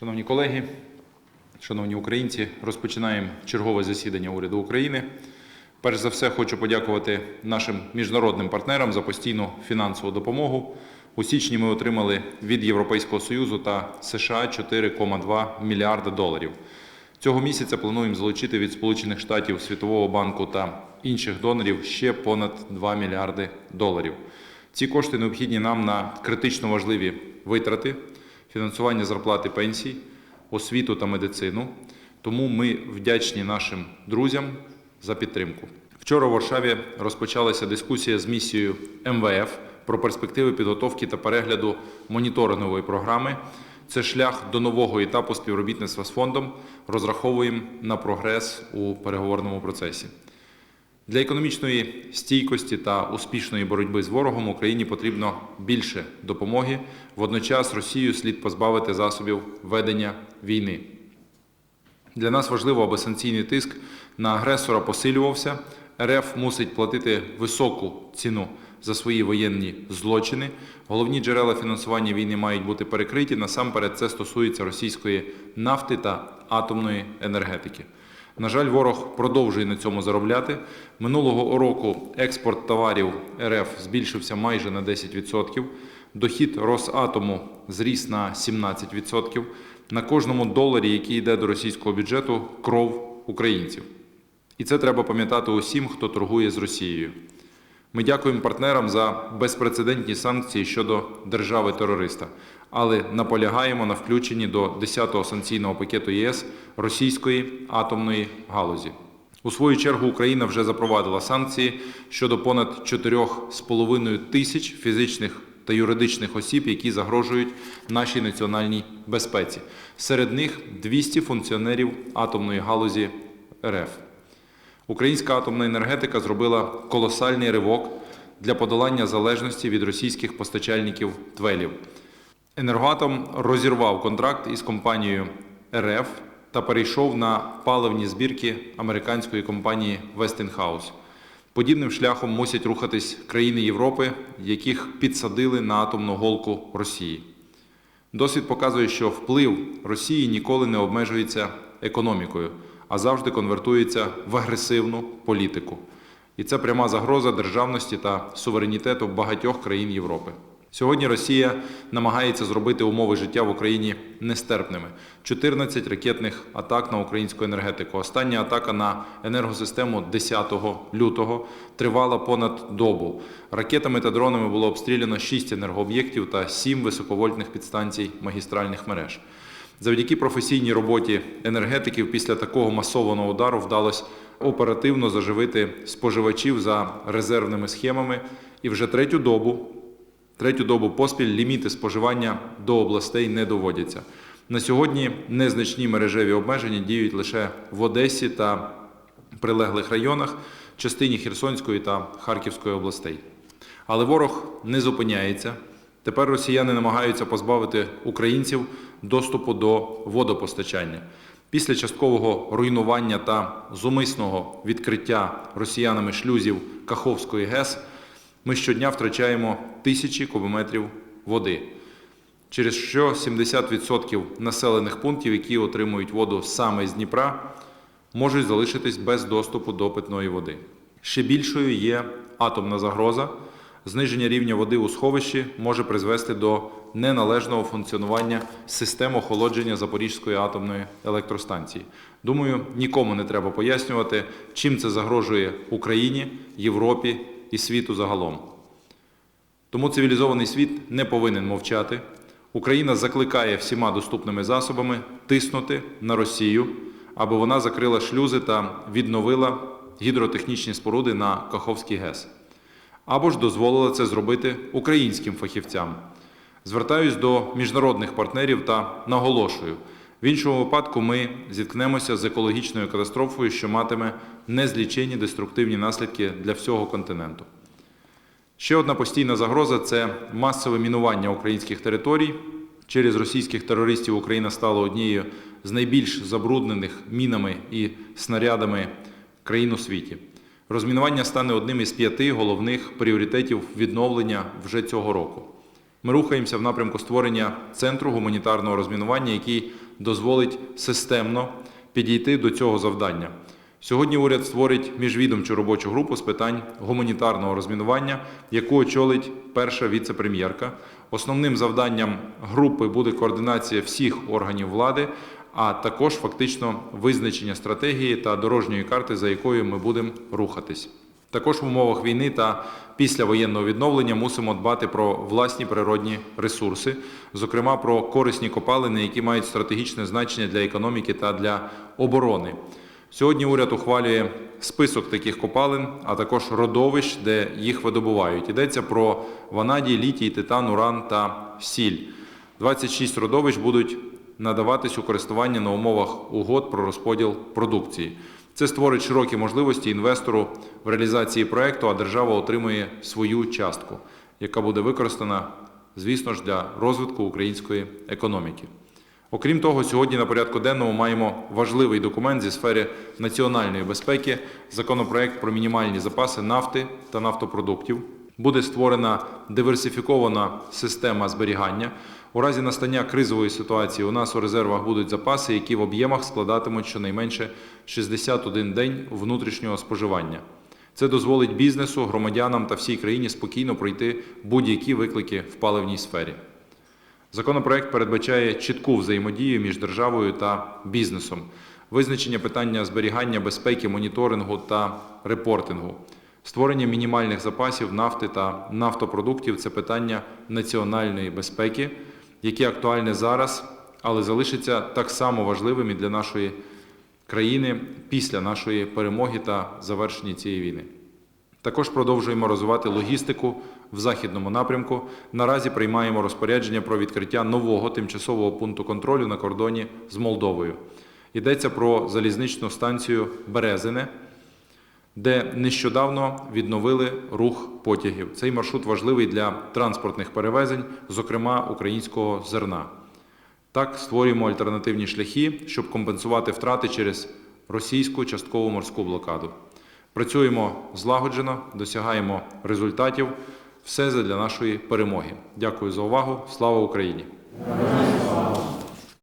Шановні колеги, шановні українці, розпочинаємо чергове засідання уряду України. Перш за все, хочу подякувати нашим міжнародним партнерам за постійну фінансову допомогу. У січні ми отримали від Європейського Союзу та США 4,2 мільярда доларів. Цього місяця плануємо залучити від Сполучених Штатів, Світового банку та інших донорів ще понад 2 мільярди доларів. Ці кошти необхідні нам на критично важливі витрати, фінансування зарплати пенсій, освіту та медицину. Тому ми вдячні нашим друзям за підтримку. Вчора у Варшаві розпочалася дискусія з місією МВФ про перспективи підготовки та перегляду моніторингової програми. Це шлях до нового етапу співробітництва з фондом. Розраховуємо на прогрес у переговорному процесі. Для економічної стійкості та успішної боротьби з ворогом Україні потрібно більше допомоги. Водночас Росію слід позбавити засобів ведення війни. Для нас важливо, аби санкційний тиск на агресора посилювався. РФ мусить платити високу ціну за свої воєнні злочини. Головні джерела фінансування війни мають бути перекриті. Насамперед, це стосується російської нафти та атомної енергетики. На жаль, ворог продовжує на цьому заробляти. Минулого року експорт товарів РФ збільшився майже на 10%. Дохід Росатому зріс на 17%. На кожному доларі, який йде до російського бюджету, кров українців. І це треба пам'ятати усім, хто торгує з Росією. Ми дякуємо партнерам за безпрецедентні санкції щодо держави-терориста, але наполягаємо на включенні до 10-го санкційного пакету ЄС російської атомної галузі. У свою чергу Україна вже запровадила санкції щодо понад 4,5 тисяч фізичних та юридичних осіб, які загрожують нашій національній безпеці. Серед них 200 функціонерів атомної галузі РФ. Українська атомна енергетика зробила колосальний ривок для подолання залежності від російських постачальників твелів. Енергоатом розірвав контракт із компанією РФ та перейшов на паливні збірки американської компанії Westinghouse. Подібним шляхом мусять рухатись країни Європи, яких підсадили на атомну голку Росії. Досвід показує, що вплив Росії ніколи не обмежується економікою, а завжди конвертується в агресивну політику. І це пряма загроза державності та суверенітету багатьох країн Європи. Сьогодні Росія намагається зробити умови життя в Україні нестерпними. 14 ракетних атак на українську енергетику. Остання атака на енергосистему 10 лютого тривала понад добу. Ракетами та дронами було обстріляно 6 енергооб'єктів та 7 високовольтних підстанцій магістральних мереж. Завдяки професійній роботі енергетиків після такого масованого удару вдалося оперативно заживити споживачів за резервними схемами. І вже третю добу, третю добу поспіль ліміти споживання до областей не доводяться. На сьогодні незначні мережеві обмеження діють лише в Одесі та прилеглих районах, частині Херсонської та Харківської областей. Але ворог не зупиняється. Тепер росіяни намагаються позбавити українців доступу до водопостачання. Після часткового руйнування та зумисного відкриття росіянами шлюзів Каховської ГЕС ми щодня втрачаємо тисячі кубометрів води, через що 70% населених пунктів, які отримують воду саме з Дніпра, можуть залишитись без доступу до питної води. Ще більшою є атомна загроза. Зниження рівня води у сховищі може призвести до неналежного функціонування систем охолодження Запорізької атомної електростанції. Думаю, нікому не треба пояснювати, чим це загрожує Україні, Європі і світу загалом. Тому цивілізований світ не повинен мовчати. Україна закликає всіма доступними засобами тиснути на Росію, аби вона закрила шлюзи та відновила гідротехнічні споруди на Каховський ГЕС. Або ж дозволила це зробити українським фахівцям. Звертаюсь до міжнародних партнерів та наголошую: в іншому випадку ми зіткнемося з екологічною катастрофою, що матиме незліченні деструктивні наслідки для всього континенту. Ще одна постійна загроза це масове мінування українських територій. Через російських терористів Україна стала однією з найбільш забруднених мінами і снарядами країн у світі. Розмінування стане одним із п'яти головних пріоритетів відновлення вже цього року. Ми рухаємося в напрямку створення центру гуманітарного розмінування, який дозволить системно підійти до цього завдання. Сьогодні уряд створить міжвідомчу робочу групу з питань гуманітарного розмінування, яку очолить перша віце-прем'єрка. Основним завданням групи буде координація всіх органів влади, а також фактично визначення стратегії та дорожньої карти, за якою ми будемо рухатись. Також в умовах війни та післявоєнного відновлення мусимо дбати про власні природні ресурси, зокрема про корисні копалини, які мають стратегічне значення для економіки та для оборони. Сьогодні уряд ухвалює список таких копалин, а також родовищ, де їх видобувають. Йдеться про ванадій, літій, титан, уран та сіль. 26 родовищ будуть надаватись у користування на умовах угод про розподіл продукції. Це створить широкі можливості інвестору в реалізації проекту, а держава отримує свою частку, яка буде використана, звісно ж, для розвитку української економіки. Окрім того, сьогодні на порядку денному маємо важливий документ зі сфери національної безпеки законопроект про мінімальні запаси нафти та нафтопродуктів. Буде створена диверсифікована система зберігання. У разі настання кризової ситуації у нас у резервах будуть запаси, які в об'ємах складатимуть щонайменше 61 день внутрішнього споживання. Це дозволить бізнесу, громадянам та всій країні спокійно пройти будь-які виклики в паливній сфері. Законопроект передбачає чітку взаємодію між державою та бізнесом, визначення питання зберігання безпеки, моніторингу та репортингу. Створення мінімальних запасів нафти та нафтопродуктів це питання національної безпеки, яке актуальне зараз, але залишиться так само важливим і для нашої країни після нашої перемоги та завершення цієї війни. Також продовжуємо розвивати логістику в західному напрямку. Наразі приймаємо розпорядження про відкриття нового тимчасового пункту контролю на кордоні з Молдовою. Йдеться про залізничну станцію Березине, де нещодавно відновили рух потягів. Цей маршрут важливий для транспортних перевезень, зокрема українського зерна. Так створюємо альтернативні шляхи, щоб компенсувати втрати через російську часткову морську блокаду. Працюємо злагоджено, досягаємо результатів. Все для нашої перемоги. Дякую за увагу. Слава Україні!